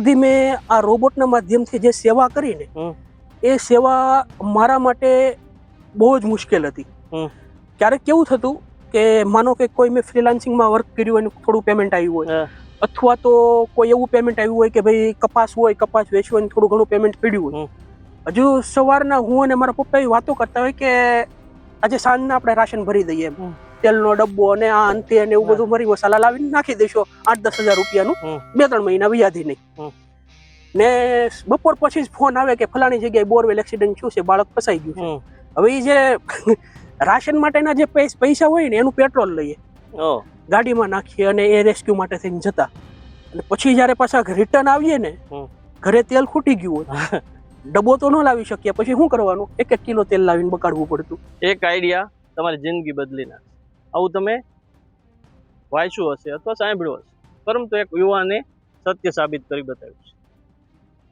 સુધી મેં આ રોબોટના માધ્યમથી જે સેવા કરીને. એ સેવા મારા માટે બહુ જ મુશ્કેલ હતી. ક્યારેક કેવું થતું કે માનો કે કોઈ મેં ફ્રીલાન્સિંગમાં વર્ક કર્યું હોય થોડું પેમેન્ટ આવ્યું હોય અથવા તો કોઈ એવું પેમેન્ટ આવ્યું હોય કે ભાઈ કપાસ હોય કપાસ વેચવાનું થોડું ઘણું પેમેન્ટ પડ્યું હોય. હજુ સવારના હું અને મારા પપ્પા એ વાતો કરતા હોય કે આજે સાંજના આપણે રાશન ભરી દઈએ એમ. તેલનો ડબ્બો અને આ અંતે અને એવું બધું મરી મસાલા લાવીને નાખી દેશો આઠ દસ હજાર રૂપિયાનું. બે ત્રણ મહિના વ્યાધી નહીં. ને બપોર પછી જ ફોન આવે કે ફલાણી જગ્યાએ બોરવેલ એક્સિડન્ટ થયું છે બાળક ફસાઈ ગયું છે. હવે એ જે રાશન માટેના જે પૈસા હોય ને એનું પેટ્રોલ લઈએ. ગાડીમાં નાખીએ અને એ રેસ્ક્યુ માટે થઈને જતા. અને પછી જ્યારે પાછા રિટર્ન આવીએ ને ઘરે તેલ ખૂટી ગયું હોય ડબ્બો તો ન લાવી શકીએ પછી શું કરવાનું? એક એક કિલો તેલ લાવીને બગાડવું પડતું. એક આઈડિયા તમારી જિંદગી બદલી નાખે આવું તમે વાંચ્યું હશે અથવા સાંભળ્યું હશે. પરંતુ એક યુવાને સત્ય સાબિત કરી બતાવ્યું છે.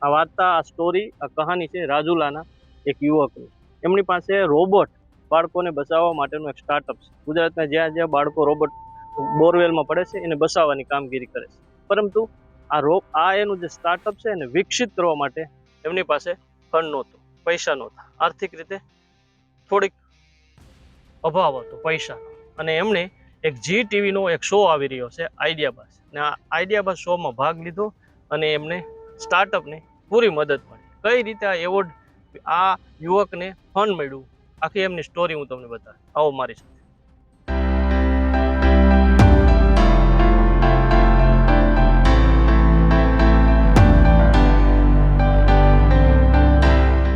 આ વાર્તા, આ સ્ટોરી આ કહાની છે રાજુલાના એક યુવકની. એમની પાસે રોબોટ બાળકોને બચાવવા માટેનું એક સ્ટાર્ટઅપ છે. ગુજરાતના જ્યાં જ્યાં બાળકો રોબોટ બોરવેલમાં પડે છે, એને બચાવવાની કામગીરી કરે છે. પરંતુ આ રો, આ એનું જે સ્ટાર્ટઅપ છે, એને વિકસિત કરવા માટે એમની પાસે ફંડ નહોતું, પૈસા નહોતા. આર્થિક રીતે થોડીક અભાવ હતો, પૈસાનો. અને એમણે એક જી ટીવીનો એક શો આવી રહ્યો છે આઈડિયા બાસ ને આ આઈડિયા શોમાં ભાગ લીધો અને એમને સ્ટાર્ટઅપને પૂરી મદદ મળી. કઈ રીતે આ એવોર્ડ આ યુવકને ફંડ મળ્યું? આખી એમની સ્ટોરી હું તમને બતાવું આવો મારી સાથે.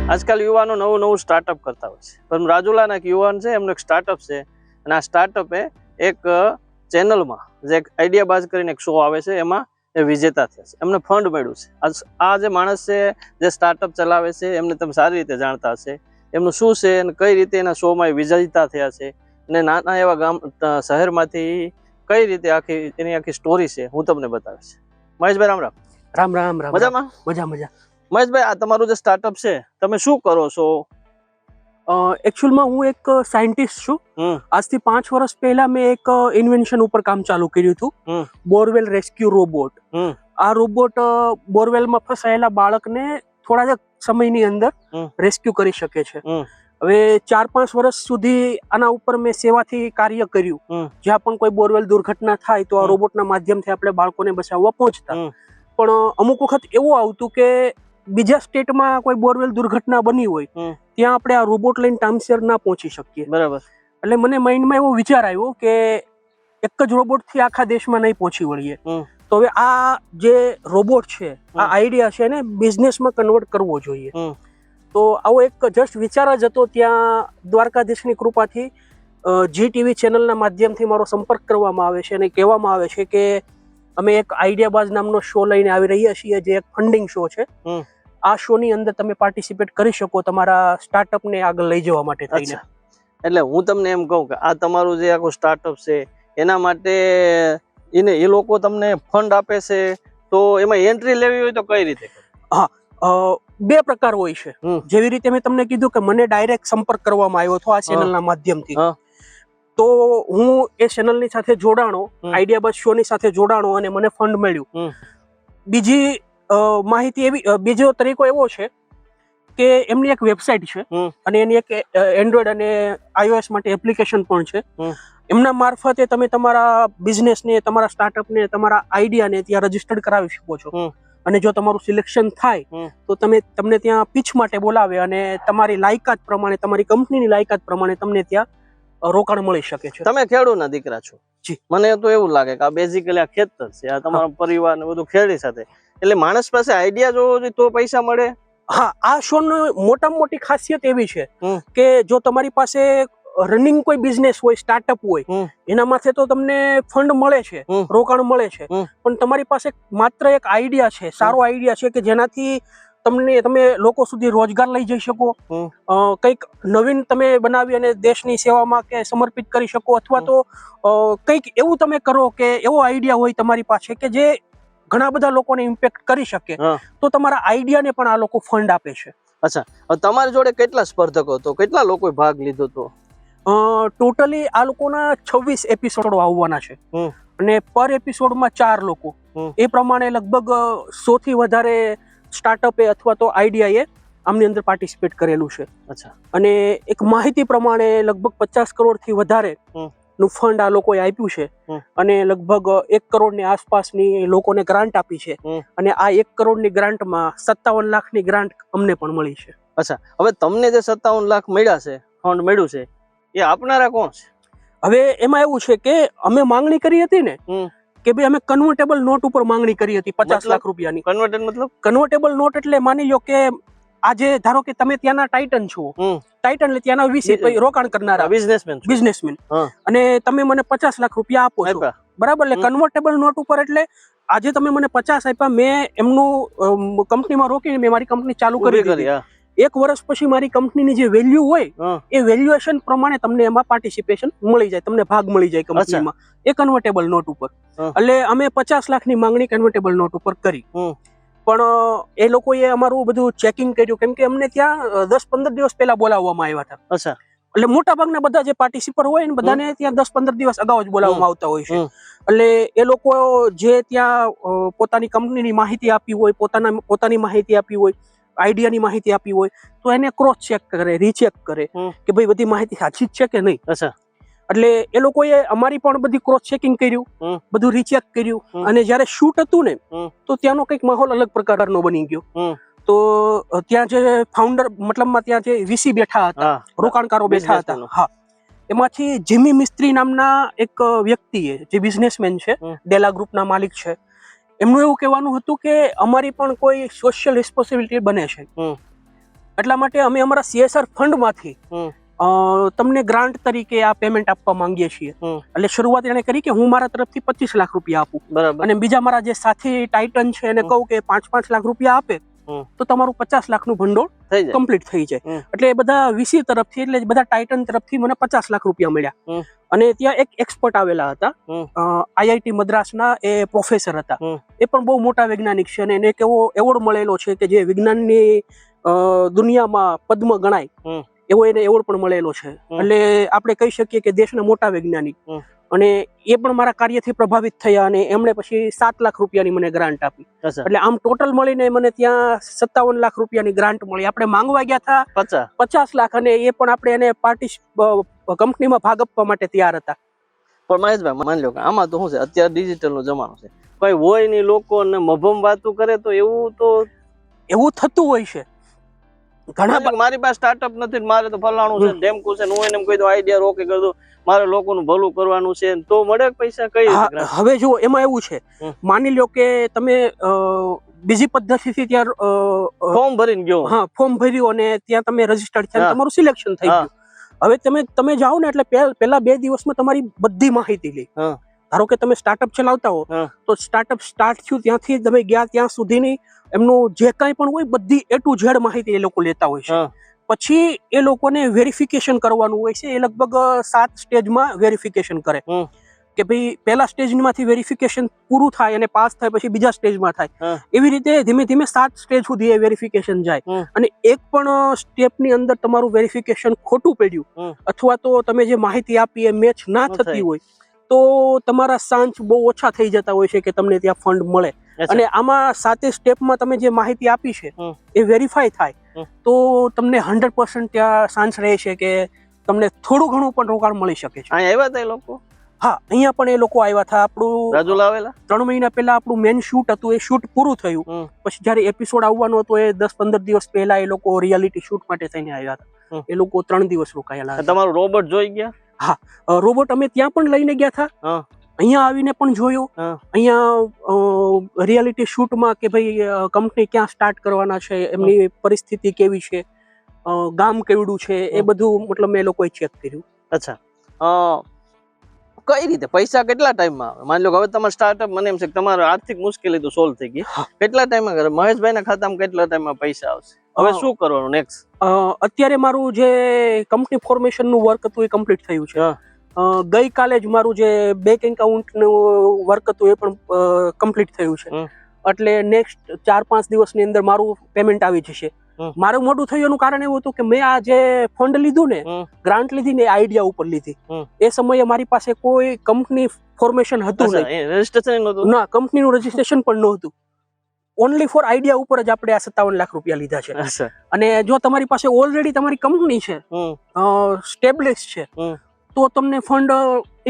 આજકાલ યુવાનો નવું નવું સ્ટાર્ટઅપ કરતા હોય છે. પણ રાજુલાના એક યુવાન છે, એમનું એક સ્ટાર્ટઅપ છે. અને આ સ્ટાર્ટઅપે એક ચેનલમાં જે એક આઈડિયા બાજ કરીને એક શો આવે છે એમાં એ વિજેતા થયા છે. એમને ફંડ મળ્યું છે. આ- આ જે માણસ છે જે સ્ટાર્ટઅપ ચલાવે છે એમને તમે સારી રીતે જાણતા હશે. એમનું શું છે અને કઈ રીતે એના શોમાં એ વિજેતા થયા છે? અને નાના એવા ગામ શહેરમાંથી કઈ રીતે આખી એની આખી સ્ટોરી છે હું તમને બતાવીશ. મહેશભાઈ રામ રામ. રામ રામ રામ મજામાં? મજા મજા. મહેશભાઈ આ તમારું જે સ્ટાર્ટઅપ છે તમે શું કરો છો? એકચ્યુઅલમાં હું એક સાયન્ટિસ્ટ છું. આજથી પાંચ વર્ષ પહેલા મેં એક ઇન્વેન્શન ઉપર કામ ચાલુ કર્યું હતું. બોરવેલ રેસ્ક્યુ રોબોટ આ રોબોટ બોરવેલમાં ફસાયેલા બાળકને થોડા જ સમયની અંદર રેસ્ક્યુ કરી શકે છે. હવે ચાર પાંચ વર્ષ સુધી આના ઉપર મેં સેવાથી કાર્ય કર્યું. જ્યાં પણ કોઈ બોરવેલ દુર્ઘટના થાય તો આ. રોબોટના માધ્યમથી આપણે બાળકોને બચાવવા પહોંચતા. પણ અમુક વખત એવું આવતું કે બીજા સ્ટેટમાં કોઈ બોરવેલ દુર્ઘટના બની હોય. ત્યાં આપણે આ રોબોટ લઈને ટાઈમશેર ના પહોંચી શકીએ. બરાબર. એટલે મને માઇન્ડમાં એવો વિચાર આવ્યો કે એક જ રોબોટથી આખા દેશમાં નહીં પહોંચી વળીએ. તો હવે આ જે રોબોટ છે આ આઈડિયા છે એને બિઝનેસમાં કન્વર્ટ કરવો જોઈએ. તો આવો એક જસ્ટ વિચાર જ હતો ત્યાં દ્વારકાધીશની કૃપાથી જી ટીવી ચેનલના માધ્યમથી મારો સંપર્ક કરવામાં આવે છે અને કહેવામાં આવે છે કે અમે એક આઈડિયાબાઝ નામનો શો લઈને આવી રહ્યા છીએ જે એક ફંડિંગ શો છે. આ શોની અંદર તમે પાર્ટિસિપેટ કરી શકો તમારા સ્ટાર્ટઅપને આગળ લઈ જવા માટે થઈને. એટલે હું તમને એમ કહું કે આ તમારું જે આખું સ્ટાર્ટઅપ છે એના માટે એને એ લોકો તમને ફંડ આપે છે તો એમાં એન્ટ્રી લેવી હોય તો કઈ રીતે હા બે પ્રકાર હોય છે. જેવી રીતે મેં તમને કીધું કે મને ડાયરેક્ટ સંપર્ક કરવામાં આવ્યો હતો આ ચેનલના માધ્યમથી. તો હું એ ચેનલની સાથે જોડાણો આઈડિયા બસ શોની સાથે જોડાણો અને મને ફંડ મળ્યું. બીજી માહિતી એવી બીજો તરીકો એવો છે કે એમની એક વેબસાઇટ છે અને એની એક એન્ડ્રોઈડ અને આઈઓએસ માટે એપ્લિકેશન પણ છે. એમના મારફતે તમે તમારા બિઝનેસને તમારા સ્ટાર્ટઅપને તમારા આઈડિયાને ત્યાં રજીસ્ટર્ડ કરાવી શકો છો. અને જો તમારું સિલેક્શન થાય તો તમે તમને ત્યાં પીચ માટે બોલાવે અને તમારી લાયકાત પ્રમાણે તમારી કંપનીની લાયકાત પ્રમાણે તમને ત્યાં રોકાણ મળી શકે છે. તમે ખેડૂતના દીકરા છો. જી. મને તો એવું લાગે કે આ બેઝિકલી આ ખેતર છે આ તમારા પરિવાર ને બધું ખેડી સાથે. એટલે માણસ પાસે આઈડિયા જોવો જોઈએ તો પૈસા મળે. હા આ શોનો મોટામાં મોટી ખાસિયત એવી છે કે જો તમારી પાસે રનિંગ કોઈ બિઝનેસ હોય સ્ટાર્ટઅપ હોય એના માથે તો તમને ફંડ મળે છે રોકાણ મળે છે. પણ તમારી પાસે માત્ર એક આઈડિયા છે સારો આઈડિયા છે કે જેનાથી તમને તમે લોકો સુધી રોજગાર લઈ જઈ શકો. કંઈક નવીન તમે બનાવી અને દેશની સેવામાં કે સમર્પિત કરી શકો અથવા તો કંઈક એવું તમે કરો કે એવો આઈડિયા હોય તમારી પાસે કે જે ઘણા બધા લોકોને ઇમ્પેક્ટ કરી શકે. તો તમારા આઈડિયાને પણ આ લોકો ફંડ આપે છે. અચ્છા. તમારી જોડે કેટલા સ્પર્ધકો હતો? કેટલા લોકોએ ભાગ લીધો હતો? ટોટલી આ લોકોના છવ્વીસ એપિસોડો આવવાના છે. અને પર એપિસોડમાં ચાર લોકો. એ પ્રમાણે લગભગ સો થી વધારે સ્ટાર્ટઅપે અથવા તો આઈડિયાએ આમની અંદર પાર્ટિસિપેટ કરેલું છે. અચ્છા. અને એક માહિતી પ્રમાણે લગભગ પચાસ કરોડથી વધારે નું ફંડ આ લોકોએ આપ્યું છે. અને લગભગ એક કરોડની આસપાસની લોકોને ગ્રાન્ટ આપી છે. અને આ એક કરોડની ગ્રાન્ટમાં સત્તાવન લાખની ગ્રાન્ટ અમને પણ મળી છે. અચ્છા. હવે તમને જે સત્તાવન લાખ મળ્યા છે ફંડ મળ્યું છે એ આપનારા કોણ છે? હવે એમાં એવું છે કે અમે માંગણી કરી હતી ને. કે ભાઈ અમે કન્વર્ટેબલ નોટ ઉપર માંગણી કરી હતી પચાસ લાખ રૂપિયાની. કન્વર્ટેડ મતલબ? કન્વર્ટેબલ નોટ એટલે માની લો કે આજે ધારો કે તમે ત્યાંના ટાઇટન છો ટાઇટન એટલે ત્યાંના વિશે. રોકાણ કરનારા. બિઝનેસમેન બિઝનેસમેન અને તમે મને પચાસ લાખ રૂપિયા આપો છો. બરાબર? એટલે કન્વર્ટેબલ નોટ ઉપર એટલે આજે તમે મને પચાસ આપ્યા મેં એમનું કંપનીમાં રોકીને મેં મારી કંપની ચાલુ કરી દીધી. એક વર્ષ પછી મારી કંપનીની જે વેલ્યુ હોય એ વેલ્યુએશન પ્રમાણે તમને એમાં પાર્ટિસિપેશન મળી જાય તમને ભાગ મળી જાય કંપનીમાં. એ કન્વર્ટેબલ નોટ ઉપર. એટલે અમે પચાસ લાખની માંગણી કન્વર્ટેબલ નોટ ઉપર કરી. પણ એ લોકોએ અમારું બધું ચેકિંગ કર્યું કેમ કે અમને ત્યાં દસ પંદર દિવસ પહેલા બોલાવવામાં આવ્યા હતા. એટલે મોટા ભાગના બધા જે પાર્ટિસિપર હોય ને બધાને ત્યાં દસ પંદર દિવસ અગાઉ જ બોલાવવામાં આવતા હોય છે. એટલે એ લોકો જે ત્યાં પોતાની કંપનીની માહિતી આપી હોય પોતાના પોતાની માહિતી આપી હોય આઈડિયાની માહિતી આપી હોય તો એને ક્રોસ ચેક કરે રીચેક કરે કે ભાઈ બધી માહિતી સાચી જ છે કે નહીં. અચ્છા. એટલે એ લોકોએ અમારી પણ બધી ક્રોસ ચેકિંગ કર્યું બધું રીચેક કર્યું અને જ્યારે શૂટ હતું ને તો ત્યાંનો કંઈક માહોલ અલગ પ્રકારનો બની ગયો. તો ત્યાં જે ફાઉન્ડર મતલબમાં ત્યાં જે વીસી બેઠા હતા રોકાણકારો બેઠા હતા. હા. એમાંથી જીમી મિસ્ત્રી નામના એક વ્યક્તિએ જે બિઝનેસમેન છે ડેલા ગ્રુપના માલિક છે એમનું એવું કહેવાનું હતું કે અમારી પણ કોઈ સોશિયલ રિસ્પોન્સિબિલિટી બને છે. એટલા માટે અમે અમારા સીએસઆર ફંડમાંથી તમને ગ્રાન્ટ તરીકે આ પેમેન્ટ આપવા માંગીએ છીએ. એટલે શરૂઆત એને કરી કે હું મારા તરફથી પચીસ લાખ રૂપિયા આપું. બરાબર. અને બીજા મારા જે સાથી ટાઇટન છે એને કહું કે પાંચ પાંચ લાખ રૂપિયા આપે. તો તમારું પચાસ લાખનું ભંડોળ કમ્પ્લીટ થઈ જાય. એટલે એ બધા વીસી તરફથી એટલે બધા ટાઇટન તરફથી મને પચાસ લાખ રૂપિયા મળ્યા. અને ત્યાં એક એક્સપર્ટ આવેલા હતા. આઈઆઈટી મદ્રાસના એ પ્રોફેસર હતા. એ પણ બહુ મોટા વૈજ્ઞાનિક છે અને એને એક એવો એવોર્ડ મળેલો છે કે જે વિજ્ઞાનની દુનિયામાં પદ્મ ગણાય. એવો એને એવોર્ડ પણ મળેલો છે. એટલે આપણે કહી શકીએ કે દેશના મોટા વૈજ્ઞાનિક. અને એ પણ મારા કાર્યથી પ્રભાવિત થયા અને એમણે પછી સાત લાખ રૂપિયાની મને ગ્રાન્ટ આપી. એટલે આમ ટોટલ મળીને મને ત્યાં સત્તાવન લાખ રૂપિયાની ગ્રાન્ટ મળી. આપણે માંગવા ગયા હતા પચાસ. પચાસ લાખ અને એ પણ આપણે એને પાર્ટી કંપનીમાં ભાગ આપવા માટે તૈયાર હતા. પણ મહેશભાઈ માની લો કે આમાં તો શું છે? અત્યારે ડિજિટલનો જમાનો છે. કોઈ હોય નહીં લોકો ને મભમ વાતું કરે તો એવું તો એવું થતું હોય છે. ઘણા મારી પાસે સ્ટાર્ટઅપ નથી મારે તો ફલાણું છે ડેમકુ છે હું એને કહી દઉં આઈડિયા રોકે કરી દઉં મારે લોકોનું ભલું કરવાનું છે. તો મળે પૈસા કઈ? હવે જુઓ એમાં એવું છે. માની લો કે તમે બીજી પદ્ધતિથી ત્યાં ફોર્મ ભરીને ગયો. હા ફોર્મ ભર્યું અને ત્યાં તમે રજીસ્ટર્ડ થયા તમારું સિલેક્શન થઈ ગયું. હવે તમે તમે જાઓ ને એટલે પેલા પહેલા બે દિવસમાં તમારી બધી માહિતી લઈ હા. ધારો કે તમે સ્ટાર્ટઅપ ચલાવતા હો તો સ્ટાર્ટઅપ સ્ટાર્ટ થયું ત્યાંથી તમે ગયા ત્યાં સુધીની એમનું જે કાંઈ પણ હોય બધી એ ટુ ઝેડ માહિતી એ લોકો લેતા હોય છે. પછી એ લોકોને વેરિફિકેશન કરવાનું હોય છે એ લગભગ સાત સ્ટેજમાં વેરિફિકેશન કરે. કે ભાઈ પહેલા સ્ટેજમાંથી વેરિફિકેશન પૂરું થાય અને પાસ થાય પછી બીજા સ્ટેજમાં થાય. એવી રીતે ધીમે ધીમે સાત સ્ટેજ સુધી એ વેરિફિકેશન જાય. અને એક પણ સ્ટેપની અંદર તમારું વેરિફિકેશન ખોટું પડ્યું. અથવા તો તમે જે માહિતી આપી એ મેચ ના થતી હોય તો તમારા સાંચ બહુ ઓછા થઈ જતા હોય છે કે તમને ત્યાં ફંડ મળે. અને આમાં સાતે સ્ટેપમાં તમે જે માહિતી આપી છે એ વેરીફાઈ થાય. તો તમને હંડ્રેડ પર્સન્ટ ત્યાં સાંચ રહે છે કે તમને થોડું ઘણું પણ રોકાણ મળી શકે છે. આવ્યા હતા એ લોકો? હા અહીંયા પણ એ લોકો આવ્યા હતા. આપણું રાજુલા આવેલા? ત્રણ મહિના પહેલા આપણું મેન શૂટ હતું એ શૂટ પૂરું થયું. પછી જ્યારે એપિસોડ આવવાનો હતો એ દસ પંદર દિવસ પહેલા એ લોકો રિયાલિટી શૂટ માટે થઈને આવ્યા હતા. એ લોકો ત્રણ દિવસ રોકાયેલા તમારું રોબોટ જોઈ ગયા? અ, રોબોટ અમે ત્યાં પણ લઈને ગયા હતા અહીંયા આવીને પણ જોયો. અહીંયા રિયાલિટી શૂટમાં કે ભાઈ કંપની ક્યાં સ્ટાર્ટ કરવાના છે એમની પરિસ્થિતિ કેવી છે ગામ કેવડું છે એ બધું મતલબ મેં લોકોએ ચેક કર્યું. અચ્છા. કઈ રીતે? પૈસા કેટલા ટાઈમમાં આવે? માની લો હવે તમારે સ્ટાર્ટઅપ મને એમ છે કે તમારે આર્થિક મુશ્કેલી તો સોલ્વ થઈ ગઈ. કેટલા ટાઈમમાં મહેશભાઈના ખાતામાં કેટલા ટાઈમમાં પૈસા આવશે? હવે શું કરવાનું નેક્સ્ટ અત્યારે મારું જે કંપની ફોર્મેશનનું વર્ક હતું એ કમ્પ્લીટ થયું છે. ગઈકાલે જ મારું જે બેંક એકાઉન્ટનું વર્ક હતું એ પણ કમ્પ્લીટ થયું છે. એટલે નેક્સ્ટ ચાર પાંચ દિવસની અંદર મારું પેમેન્ટ આવી જશે. મારું મોટું થયું એનું કારણ એવું હતું કે મેં આ જે ફંડ લીધું ને. ગ્રાન્ટ લીધી ને આઈડિયા ઉપર લીધી. એ સમયે મારી પાસે કોઈ કંપની ફોર્મેશન હતું નહીં. રજીસ્ટ્રેશન ના કંપનીનું રજીસ્ટ્રેશન પણ નહોતું. ઓનલી ફોર આઈડિયા ઉપર જ આપણે આ સત્તાવન લાખ રૂપિયા લીધા છે. અને જો તમારી પાસે ઓલરેડી તમારી કંપની છે સ્ટેબ્લિશ છે તો તમને ફંડ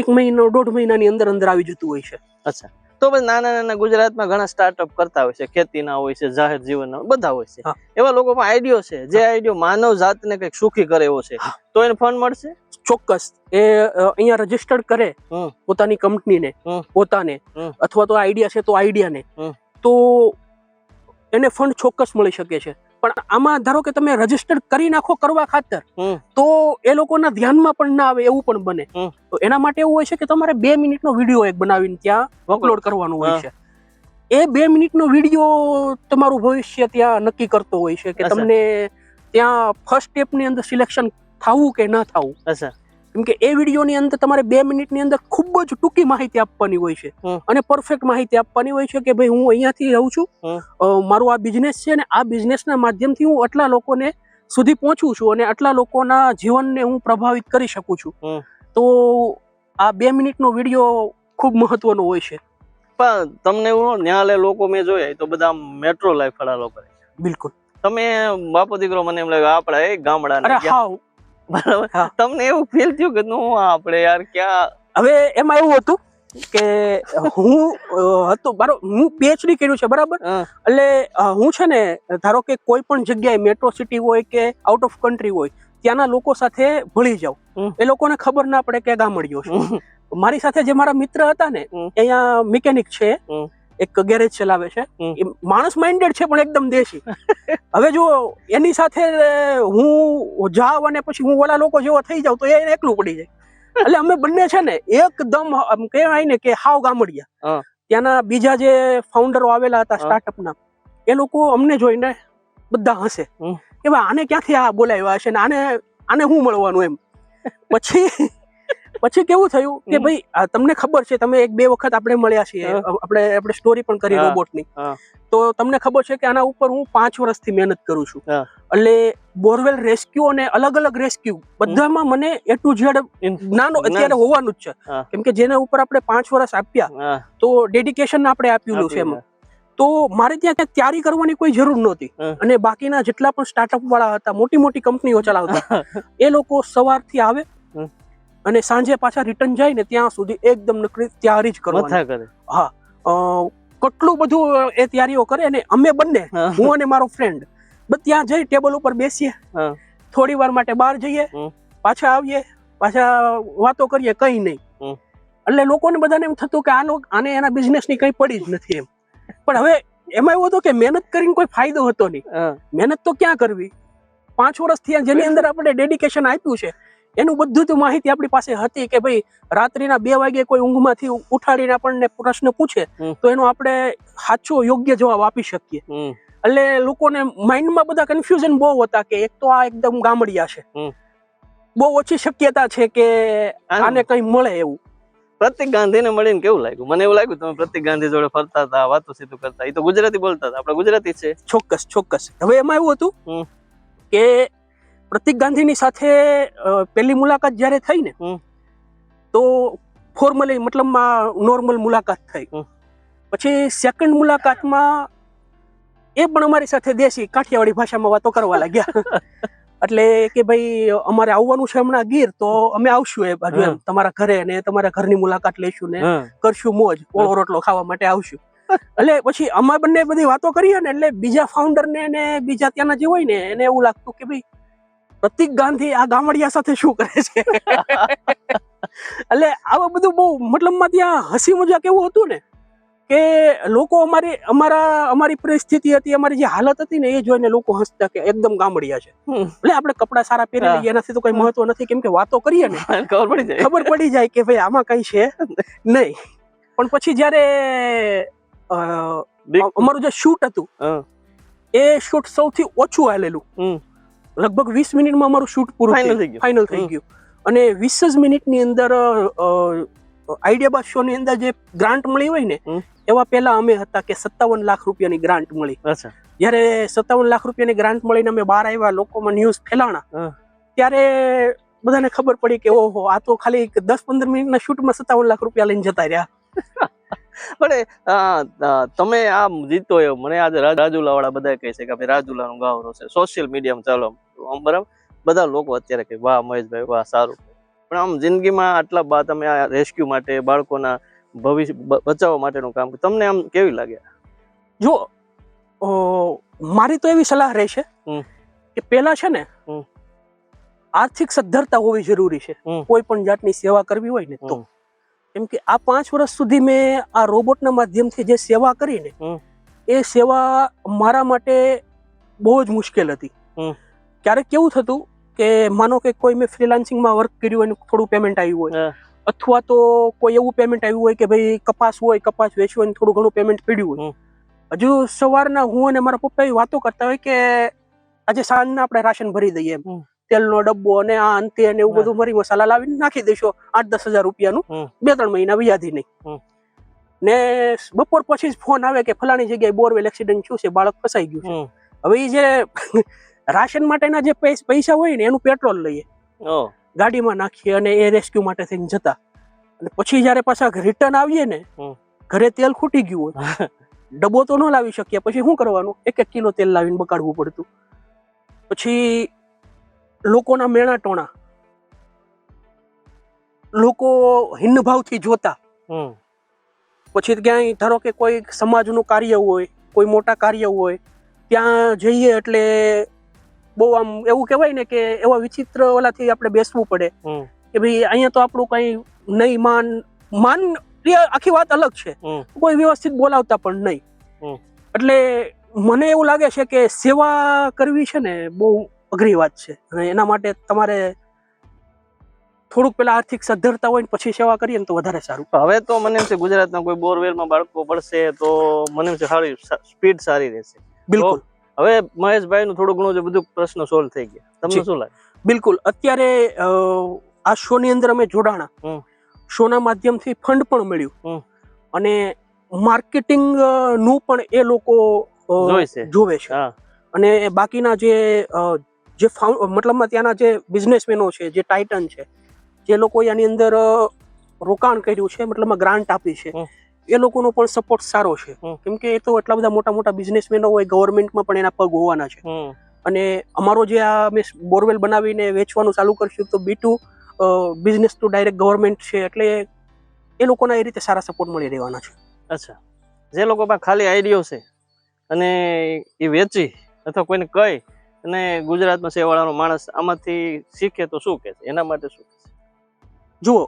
એક મહિનો દોઢ મહિનાની અંદર અંદર આવી જતું હોય છે. અચ્છા. તો પછી નાના નાના ગુજરાતમાં ઘણા સ્ટાર્ટઅપ કરતા હોય છે ખેતીના હોય છે જાહેર જીવનના બધા હોય છે. એવા લોકો પણ આઈડિયો છે જે આઈડિયો માનવ જાતને કંઈક સુખી કરે એવો છે તો એને ફંડ મળશે? ચોક્કસ. એ અહીંયા રજીસ્ટર્ડ કરે પોતાની કંપનીને પોતાને. અથવા તો આઈડિયા છે તો આઈડિયાને. તો એને ફંડ ચોક્કસ મળી શકે છે. પણ આમાં ધારો કે તમે રજિસ્ટર કરી નાખો કરવા ખાતર તો એ લોકોના ધ્યાનમાં પણ ના આવે એવું પણ બને. તો એના માટે એવું હોય છે કે તમારે બે મિનિટનો વીડિયો એક બનાવીને ત્યાં અપલોડ કરવાનું હોય છે. એ બે મિનિટનો વીડિયો તમારું ભવિષ્ય ત્યાં નક્કી કરતો હોય છે કે તમને ત્યાં ફર્સ્ટ સ્ટેપની અંદર સિલેક્શન થવું કે ન થવું. અચ્છા. કેમ કે એ વિડીયોની અંદર તમારે બે મિનિટની અંદર ખૂબ જ ટૂંકી માહિતી આપવાની હોય છે. અને પરફેક્ટ માહિતી આપવાની હોય છે કે ભાઈ હું અહીંયાથી રહું છું. મારું આ બિઝનેસ છે અને આ બિઝનેસના માધ્યમથી હું આટલા લોકોને સુધી પહોંચું છું અને આટલા લોકોના જીવનને હું પ્રભાવિત કરી શકું છું. તો આ બે મિનિટનો વીડિયો ખૂબ મહત્વનો હોય છે. પણ તમને એવું ન્યાલે લોકો મેં જોયા તો બધા મેટ્રો લાઈફ વાળા લોકો બિલકુલ. તમે બાપો દીકરો મને એમ લાગે આપણે એ ગામડા અરે હાવ બરાબર. તમને એવું ફીલ થયું કે નું આપણે યાર ક્યાં હવે એમાં એવું હતું કે હું હતો બરાબર હું પીએચડી કર્યું છે બરાબર? એટલે હું છે ને ધારો કે કોઈ પણ જગ્યાએ મેટ્રો સિટી હોય કે આઉટ ઓફ કન્ટ્રી હોય ત્યાંના લોકો સાથે ભળી જાઉં. એ લોકોને ખબર ના પડે કે ગામડિયો છે. મારી સાથે જે મારા મિત્ર હતા ને અહીંયા મિકેનિક છે. એક ગેરેજ ચલાવે છે. માણસ માઇન્ડેડ છે પણ એકદમ દેશી. હવે જો એની સાથે હું જાવ અને પછી હું ઓલા લોકો જેવો થઈ જાઉં તો એ એકલું પડી જાય. એટલે અમે બંને છે ને એકદમ કહેવાય ને કે હાવ ગામડિયા. ત્યાંના બીજા જે ફાઉન્ડરો આવેલા હતા. સ્ટાર્ટઅપના એ લોકો અમને જોઈને બધા હસે. કે આને ક્યાંથી આ બોલાવ્યા હશે ને? આને આને હું મળવાનું એમ. પછી પછી કેવું થયું કે ભાઈ તમને ખબર છે તમે એક બે વખત આપણે મળ્યા છીએ આપણે આપણે સ્ટોરી પણ કરી રોબોટની તો તમને ખબર છે કે આના ઉપર હું પાંચ વર્ષથી મહેનત કરું છું. એટલે બોરવેલ રેસ્ક્યુ અને અલગ અલગ રેસ્ક્યુ બધામાં મને એ ટુ ઝેડ જ્ઞાન અત્યારે હોવાનું જ છે. કેમ કે જેના ઉપર આપણે પાંચ વર્ષ આપ્યા તો ડેડિકેશન આપણે આપ્યું છે એમાં. તો મારે ત્યાં ત્યાં તૈયારી કરવાની કોઈ જરૂર નહોતી. અને બાકીના જેટલા પણ સ્ટાર્ટઅપ વાળા હતા મોટી મોટી કંપનીઓ ચલાવતા એ લોકો સવારથી આવે. અને સાંજે પાછા રિટર્ન જાય ને ત્યાં સુધી એકદમ નકરી તૈયારી જ કરવાની. કરે. અ, કેટલું બધું એ તૈયારીઓ કરે અને અમે બંને હું. અને મારો ફ્રેન્ડ ત્યાં જઈ ટેબલ ઉપર બેસીએ. થોડી વાર માટે બહાર જઈએ. પાછા આવીએ. પાછા વાતો કરીએ કઈ નહીં. એટલે લોકોને બધાને એમ થતું કે આનો આને એના બિઝનેસની કઈ પડી જ નથી એમ. પણ હવે એમાં એવું હતું કે મહેનત કરીને કોઈ ફાયદો હતો નહીં. મહેનત તો ક્યાં કરવી? પાંચ વર્ષથી આ જેની અંદર આપણે ડેડિકેશન આપ્યું છે. એનું બધું જ માહિતી આપણી પાસે હતી કે ભાઈ રાત્રિના બે વાગે કોઈ ઊંઘમાંથી ઉઠાડીને આપણને પ્રશ્ન પૂછે તો એનો આપણે સાચો યોગ્ય જવાબ આપી શકીએ. એટલે લોકોને માઇન્ડમાં બધા કન્ફ્યુઝન બહુ હતા કે એક તો આ એકદમ ગામડિયા છે. બહુ ઓછી શક્યતા છે કે આને આને કઈ મળે એવું. પ્રતિક ગાંધીને મળીને કેવું લાગ્યું? મને એવું લાગ્યું તમે પ્રતિક ગાંધી જોડે ફરતા હતા વાતો સીધું કરતા એ તો ગુજરાતી બોલતા હતા આપણે ગુજરાતી છે. ચોક્કસ ચોક્કસ. હવે એમાં એવું હતું કે પ્રતિક ગાંધીની સાથે પહેલી મુલાકાત જ્યારે થઈ ને તો ફોર્મલી મતલબમાં નોર્મલ મુલાકાત થઈ. પછી સેકન્ડ મુલાકાતમાં એ પણ અમારી સાથે દેશી કાઠિયાવાડી ભાષામાં વાતો કરવા લાગ્યા. એટલે કે ભાઈ અમારે આવવાનું છે હમણાં ગીર તો અમે આવશું એ બાજુ એમ. તમારા ઘરે ને તમારા ઘરની મુલાકાત લઈશું ને કરશું મોજ. ઓળો રોટલો ખાવા માટે આવશું. એટલે પછી અમે બંને બધી વાતો કરીએ ને એટલે બીજા ફાઉન્ડર ને ને બીજા ત્યાંના જે હોય ને એને એવું લાગતું કે ભાઈ પ્રતિક ગાંધી આ ગામડિયા સાથે શું કરે છે? એટલે આવા બધું બહુ મતલબમાં ત્યાં હસી મજાક એવું હતું ને કે લોકો અમારી અમારા અમારી પરિસ્થિતિ હતી અમારી જે હાલત હતી ને એ જોઈને લોકો હસતા કે એકદમ ગામડિયા છે. એટલે આપણે કપડા સારા પહેરી. લઈએ એનાથી તો કઈ મહત્વ નથી કેમ કે વાતો કરીએ ને. ખબર પડી જાય. ખબર પડી જાય કે ભાઈ આમાં કઈ છે? નહીં. પણ પછી જ્યારે અમારું જે શૂટ હતું એ શૂટ સૌથી ઓછું હાલેલું. લગભગ વીસ મિનિટમાં અમારું શૂટ પૂરું થયું થઈ ગયું. ફાઇનલ થઈ ગયું. અને વીસ જ મિનિટની અંદર આઈડિયા બાદ શો ની અંદર જે ગ્રાન્ટ મળી હોય ને એવા પહેલા અમે હતા કે સત્તાવન લાખ રૂપિયાની ગ્રાન્ટ મળી. જ્યારે સત્તાવન લાખ રૂપિયાની ગ્રાન્ટ મળીને અમે બહાર આવ્યા લોકોમાં ન્યૂઝ ફેલાણા ત્યારે બધાને ખબર પડી કે ઓહો આ તો ખાલી દસ પંદર મિનિટના શૂટમાં સત્તાવન લાખ રૂપિયા લઈને જતા રહ્યા. પણ તમે આ, જીતો એવો મને આજે રાજુલા વાળા બધા કહે છે કે ભાઈ રાજુલાનો ગાવરો છે સોશિયલ મીડિયામાં ચાલો આમ. બરાબર? બધા લોકો અત્યારે કહે વાહ મહેશભાઈ વાહ સારું. પણ આમ જિંદગીમાં આટલા બા તમે આ રેસ્ક્યુ માટે બાળકોના ભવિષ્ય બચાવવા માટેનું કામ તમને આમ કેવી લાગે? જો મારી તો એવી સલાહ રહેશે. કે પેલા છે ને આર્થિક સદ્ધરતા હોવી જરૂરી છે. કોઈ પણ જાતની સેવા કરવી હોય ને તો. કેમ કે આ પાંચ વર્ષ સુધી મેં આ રોબોટના માધ્યમથી જે સેવા કરીને. એ સેવા મારા માટે બહુ જ મુશ્કેલ હતી. ક્યારેક કેવું થતું કે માનો કે કોઈ મેં ફ્રીલાન્સિંગમાં વર્ક કર્યું હોય થોડું પેમેન્ટ આવ્યું હોય અથવા તો કોઈ એવું પેમેન્ટ આવ્યું હોય કે ભાઈ કપાસ હોય કપાસ વેચવું હોય થોડું ઘણું પેમેન્ટ પડ્યું હોય. હજુ સવારના હું અને મારા પપ્પા એ વાતો કરતા હોય કે આજે સાંજના આપણે રાશન ભરી દઈએ એમ. તેલનો ડબ્બો અને આ અંતે અને એવું બધું મરી મસાલા લાવીને નાખી દેશો આઠ દસ હજાર રૂપિયાનું. બે ત્રણ મહિના વ્યાધી. નહીં. ને બપોર પછી જ ફોન આવે કે ફલાણી જગ્યાએ બોરવેલ એક્સિડન્ટ થયું છે બાળક ફસાઈ ગયું છે. હવે એ જે રાશન માટેના જે પૈસા હોય ને એનું પેટ્રોલ લઈએ. ગાડીમાં નાખીએ અને એ રેસ્ક્યુ માટે થઈને જતા. અને પછી જયારે પાછા રિટર્ન આવીએ ને ઘરે તેલ ખૂટી ગયું હોય ડબ્બો તો ન લાવી શકીએ પછી શું કરવાનું? એક એક કિલો તેલ લાવીને બગાડવું પડતું. પછી લોકોના મેણા ટોણા. લોકો હિન્નભાવથી જોતા. પછી ક્યાંય ધારો કે કોઈ સમાજનું કાર્ય હોય કોઈ મોટા કાર્ય હોય ત્યાં જઈએ એટલે બહુ આમ એવું કહેવાય ને કે એવા વિચિત્ર ઓલાથી આપણે બેસવું પડે. કે ભાઈ અહીંયા તો આપણું કઈ નહીં માન માન આખી વાત અલગ છે. કોઈ વ્યવસ્થિત બોલાવતા પણ નહીં. એટલે મને એવું લાગે છે કે સેવા કરવી છે ને બહુ અઘરી વાત છે. અને એના માટે તમારે થોડુંક પેલા આર્થિક સદ્ધરતા હોય ને પછી સેવા કરીએ ને તો વધારે સારું. હવે તો મને એમ છે ગુજરાતના કોઈ બોરવેલમાં બાળકો પડશે તો મને એમ છે સારી સ્પીડ સારી રહેશે. બિલકુલ. હવે મહેશભાઈ નું થોડું ઘણું જે બધું પ્રશ્ન સોલ્વ થઈ ગયા. તમને. શું લાગે? બિલકુલ. અત્યારે આ શો ની અંદર અમે જોડાણા. શો શોના માધ્યમથી ફંડ પણ મળ્યું. અને માર્કેટિંગનું પણ એ લોકો. જોવે છે. હા. અને બાકીના જે જે ફાઉન્ડ મતલબમાં ત્યાંના જે બિઝનેસમેનો છે જે ટાઇટન છે જે લોકો આની અંદર રોકાણ કર્યું છે મતલબમાં ગ્રાન્ટ આપી છે એ લોકોનો પણ સપોર્ટ સારો છે. કેમ કે એ તો એટલા બધા મોટા મોટા બિઝનેસમેનો હોય ગવર્મેન્ટમાં પણ એના પગ હોવાના છે. અને અમારો જે આ અમે બોરવેલ બનાવીને વેચવાનું ચાલુ કરશું તો B to business to direct government છે એટલે એ લોકોના એ રીતે સારા સપોર્ટ મળી રહેવાના છે. અચ્છા. જે લોકો પાસે ખાલી આઈડિયો છે અને એ વેચી અથવા કોઈને કહી અને ગુજરાતમાં સેવાળાનો માણસ આમાંથી શીખે તો શું કે એના માટે શું? જુઓ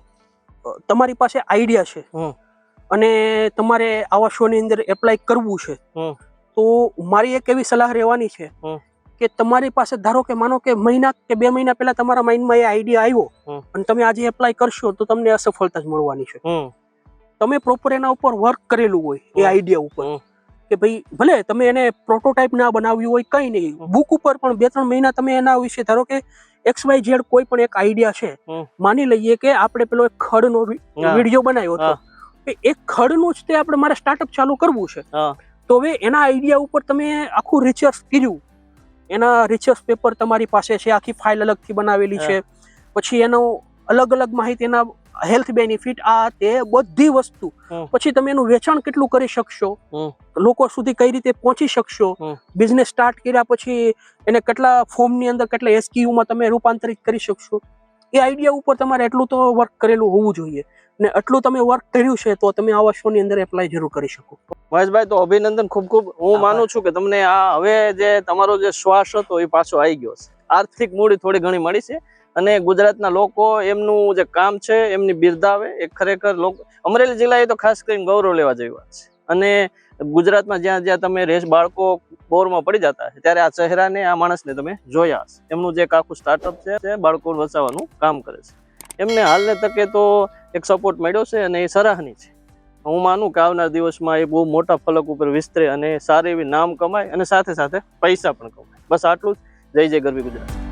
તમારી પાસે આઈડિયા છે અને તમારે આવા શો ની અંદર એપ્લાય કરવું છે. તો મારી એક એવી સલાહ રહેવાની છે કે તમારી પાસે ધારો કે માનો કે મહિના કે બે મહિના પહેલા તમારા માઇન્ડમાં એ આઈડિયા આવ્યો અને તમે આજે એપ્લાય કરશો તો તમને અસફળતા જ મળવાની છે. તમે પ્રોપર એના ઉપર વર્ક કરેલું હોય એ આઈડિયા ઉપર. કે ભાઈ ભલે તમે એને પ્રોટોટાઇપ ના બનાવ્યું હોય કંઈ નહીં. બુક ઉપર પણ બે ત્રણ મહિના તમે એના વિશે ધારો કે એક્સ વાય ઝેડ કોઈ પણ એક આઈડિયા છે માની લઈએ કે આપણે પેલો એક ખડનો વીડિયો બનાવ્યો હતો. કે એક ખડનું જ તે આપણે મારે સ્ટાર્ટઅપ ચાલુ કરવું છે. તો હવે એના આઈડિયા ઉપર તમે આખું રિસર્ચ કર્યું. એના રિસર્ચ પેપર તમારી પાસે છે આખી ફાઇલ અલગથી બનાવેલી છે. પછી એનો અલગ અલગ માહિતીના હેલ્થ બેનિફિટ આ તે બધી વસ્તુ. પછી તમે એનું વેચાણ કેટલું કરી શકશો? લોકો સુધી કઈ રીતે પહોંચી શકશો? બિઝનેસ સ્ટાર્ટ કર્યા પછી એને કેટલા ફોર્મની અંદર કેટલા એસક્યુમાં તમે રૂપાંતરિત કરી શકશો? એ આઈડિયા ઉપર તમારે એટલું તો વર્ક કરેલું હોવું જોઈએ. ને એટલું તમે વર્ક કર્યું છે તો તમે આવા શોની અંદર એપ્લાય જરૂર કરી શકો. મહેશભાઈ તો અભિનંદન ખૂબ ખૂબ. હું માનું છું કે તમને આ હવે જે તમારો જે શ્વાસ હતો એ પાછો આવી ગયો છે. આર્થિક મૂડી થોડી ઘણી મળી છે. અને ગુજરાતના લોકો એમનું જે કામ છે, એમની બિરદાવે. એ ખરેખર લોકો, અમરેલી જિલ્લાએ તો ખાસ કરીને ગૌરવ લેવા જેવી છે. અને ગુજરાતમાં જ્યાં જ્યાં તમે રેસ બાળકો બોરમાં પડી જતા હશે ત્યારે આ ચહેરાને, આ માણસને તમે જોયા હશે. એમનું જે આખું સ્ટાર્ટઅપ છે, તે બાળકો બચાવવાનું કામ કરે છે. એમને હાલને તકે તો એક સપોર્ટ મળ્યો છે અને એ સરાહની છે. હું માનું કે આવનાર દિવસમાં એ બહુ મોટા ફલક ઉપર વિસ્તરે અને સારી એવી નામ કમાય અને સાથે સાથે પૈસા પણ કમાય. બસ આટલું જ. જય જય ગરબી ગુજરાત.